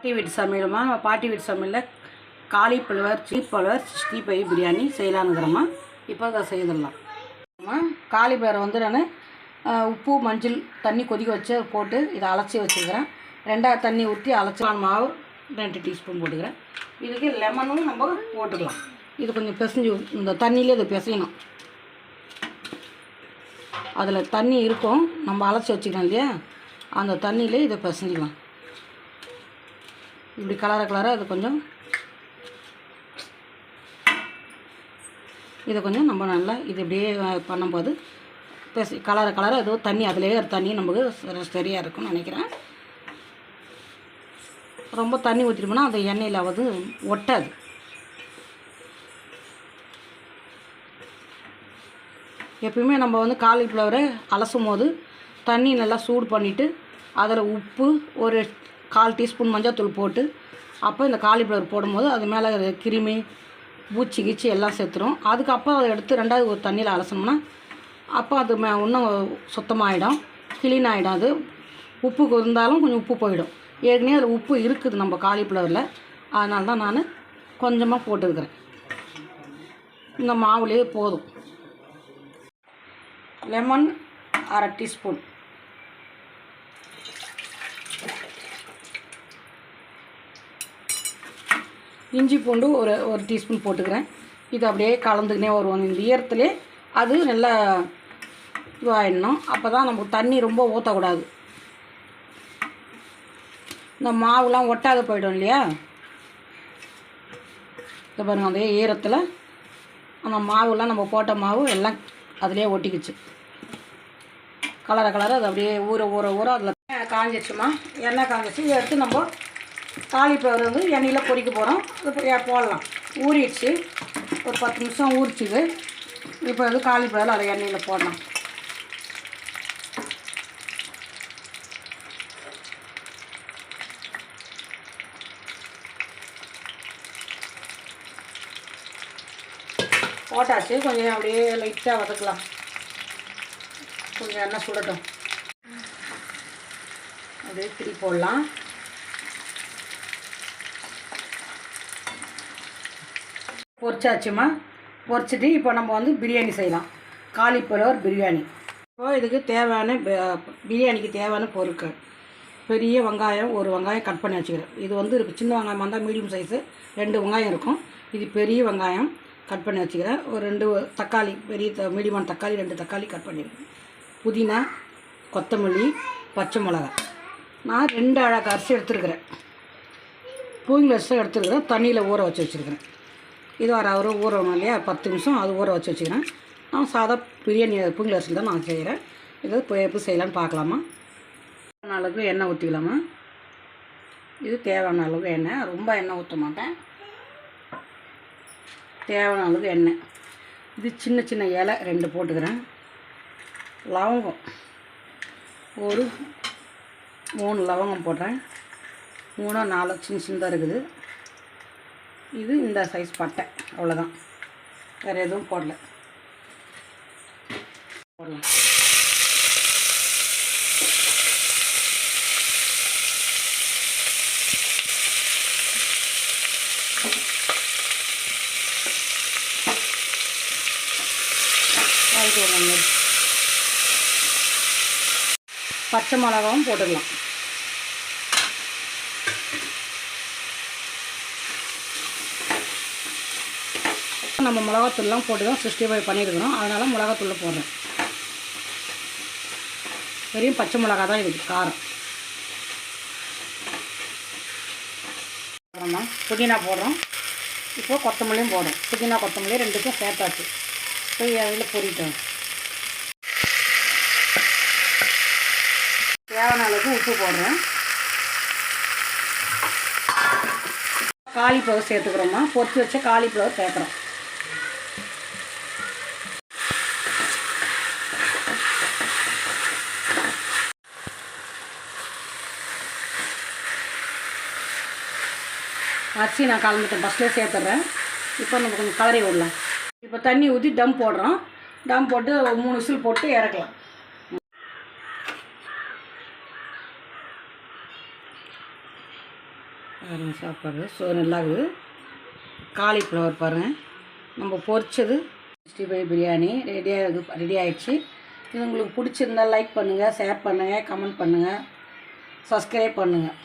பாட்டி வீட்டு சமையலுமா? நம்ம பாட்டி வீட்டு சமையலில் காலிஃப்ளவர் சீப்பளவர் சிக்ஸ்டி ஃபைவ் பிரியாணி செய்யலான்னுக்கிறோம்மா இப்போ அதை செய்திடலாம். அம்மா வந்து நான் உப்பு மஞ்சள் தண்ணி கொதிக்க வச்சு போட்டு இதை அலசி வச்சுருக்கிறேன் ரெண்டாவது தண்ணி ஊற்றி அலச்சான் மாவு ரெண்டு டீஸ்பூன் போட்டுக்கிறேன். இதுக்கு லெமனும் நம்ம போட்டுக்கலாம். இது கொஞ்சம் பிசைஞ்சு இந்த தண்ணியிலே இதை பிசையணும். அதில் தண்ணி இருக்கும். நம்ம அலசி வச்சுக்கலாம் இல்லையா? அந்த தண்ணியிலே இதை பிசைஞ்சிக்கலாம். இப்படி கலர கலராக அது கொஞ்சம் இதை கொஞ்சம் நம்ம நல்லா இது இப்படியே பண்ணும்போது பேசி கலர கலர ஏதோ தண்ணி அதிலே ஒரு தண்ணி நமக்கு சரியாக இருக்கும்னு நினைக்கிறேன். ரொம்ப தண்ணி ஊற்றிட்டோம்னா அந்த எண்ணெயில் வந்து ஒட்டாது. எப்பயுமே நம்ம வந்து காலிஃப்ளவரை அலசும் போது தண்ணி நல்லா சூடு பண்ணிவிட்டு அதில் உப்பு ஒரு கால் டீஸ்பூன் மஞ்சள்தூள் போட்டு அப்போ இந்த காலிஃப்ளவர் போடும்போது அது மேலே கிருமி பூச்சி கீச்சி எல்லாம் சேர்த்துரும். அதுக்கப்புறம் அதை எடுத்து ரெண்டாவது ஒரு தண்ணியில் அலசணும்னா அப்போ அது மே இன்னும் சுத்தமாகிடும் க்ளீன் ஆகிடும் அது உப்பு இருந்தாலும் கொஞ்சம் உப்பு போயிடும். ஏற்கனவே அதில் உப்பு இருக்குது நம்ம காலிஃப்ளவரில் அதனால தான் நான் கொஞ்சமாக போட்டுருக்கிறேன். இந்த மாவுலேயே போதும். லெமன் அரை டீஸ்பூன் இஞ்சி பூண்டு ஒரு ஒரு டீஸ்பூன் போட்டுக்கிறேன். இது அப்படியே கலந்துக்கினே வருவோம். இந்த ஈரத்துலேயே அது நல்லா இதுவாகிடணும் அப்போ தான் நமக்கு தண்ணி ரொம்ப ஊற்றக்கூடாது இந்த மாவுலாம் ஒட்டாத போயிடும் இல்லையா? இதை பாருங்கள் அதே ஈரத்தில் அந்த மாவுலாம் நம்ம போட்ட மாவு எல்லாம் அதிலே ஒட்டிக்கிச்சு. கலரை கலரை அது அப்படியே ஊற ஊற ஊற அதில் காஞ்சிச்சுமா எண்ணெய் காஞ்சிச்சு இதை எடுத்து நம்ம காலிஃப்ளவர் வந்து எண்ணெயில் பொறிக்க போகிறோம் அது போடலாம். ஊறிடுச்சு. ஒரு பத்து நிமிஷம் ஊறிச்சுது. இப்போ வந்து காலிஃப்ளவர் அதை எண்ணெயில் போடலாம். போட்டாச்சு. கொஞ்சம் அப்படியே லைட்டாக வதக்கலாம். கொஞ்சம் எண்ணெய் சுடட்டும். அப்படியே திரி போடலாம். பொரிச்சாச்சுமா? பொரிச்சிட்டு இப்போ நம்ம வந்து பிரியாணி செய்யலாம். காலிஃப்ளவர் பிரியாணி. இப்போ இதுக்கு தேவையான பிரியாணிக்கு தேவையான பொருட்கள். பெரிய வெங்காயம் ஒரு வெங்காயம் கட் பண்ணி வச்சுக்கிறேன். இது வந்து இருக்கு சின்ன வெங்காயம் இருந்தால் மீடியம் சைஸு ரெண்டு வெங்காயம் இருக்கும். இது பெரிய வெங்காயம் கட் பண்ணி வச்சுக்கிறேன். ஒரு ரெண்டு தக்காளி பெரிய த மீடியமான தக்காளி ரெண்டு தக்காளி கட் பண்ணியிருக்கேன் புதினா கொத்தமல்லி பச்சை மிளகா நான் ரெண்டு அழகு அரிசி எடுத்துருக்கிறேன். பூங்கில் அரிசி எடுத்துருக்கிறேன். தண்ணியில் ஊற வச்சு வச்சுருக்கிறேன். இது ஒரு அவர் ஊறணும் இல்லையா? பத்து நிமிஷம் அது ஊற வச்சு வச்சுக்கிறேன். நான் சாதா பிரியாணி பூங்கில் அரிசியில் தான் நான் செய்கிறேன் இது இப்போ எப்படி செய்யலான்னு பார்க்கலாமா? தேவையான அளவுக்கு எண்ணெய் ஊற்றிக்கலாமா இது தேவையான அளவுக்கு எண்ணெய். ரொம்ப எண்ணெய் ஊற்ற மாட்டேன். தேவையான அளவுக்கு எண்ணெய். இது சின்ன சின்ன இலை ரெண்டு போட்டுக்கிறேன். லவங்கம். ஒரு மூணு லவங்கம் போடுறேன். மூணோ நாலோ சின்ன சின்னதாக இருக்குது. இது இந்த சைஸ் பட்டை. அவ்வளோதான் வேறு எதுவும் போடல. போடலாம். பச்சை மிளகாவும் போட்டுக்கலாம். நம்ம மிளகாத்தூள்லாம் போட்டு தான் சிக்ஸ்டி ஃபைவ் பண்ணியிருக்கிறோம். அதனால் மிளகாத்தூள் போடுறேன். வெறும் பச்சை மிளகா தான் இதுக்கு காரம். அப்புறமா புதினா போடுறோம். இப்போ கொத்தமல்லியும் போடுறோம். புதினா கொத்தமல்லி ரெண்டுக்கும் சேர்த்தாச்சு. போய் அதில் பொரிட்டோம் தேவையான அளவுக்கு உப்பு போடுறேன். காலிஃப்ளவர் சேர்த்துக்கிறோம்மா. பொரிச்சு வச்ச காலிஃப்ளவர் சேர்க்குறோம். அரிசி நான் கலந்துட்டேன். ஃபஸ்ட்லேயே சேர்த்துட்றேன். இப்போ நம்ம கொஞ்சம் கலரி விடலாம். இப்போ தண்ணி ஊற்றி டம் போடுறோம். டம் போட்டு மூணு விசில் போட்டு இறக்கலாம். சாப்பாடு ஸோ நல்லா இருக்குது காலிஃப்ளவர் பாருங்கள் நம்ம பொரிச்சது சிக்ஸ்டி ஃபைவ் பிரியாணி. ரெடியாக ரெடி ஆகிடுச்சு இது உங்களுக்கு பிடிச்சிருந்தா லைக் பண்ணுங்கள் ஷேர் பண்ணுங்கள் கமெண்ட் பண்ணுங்கள் சப்ஸ்கிரைப் பண்ணுங்கள்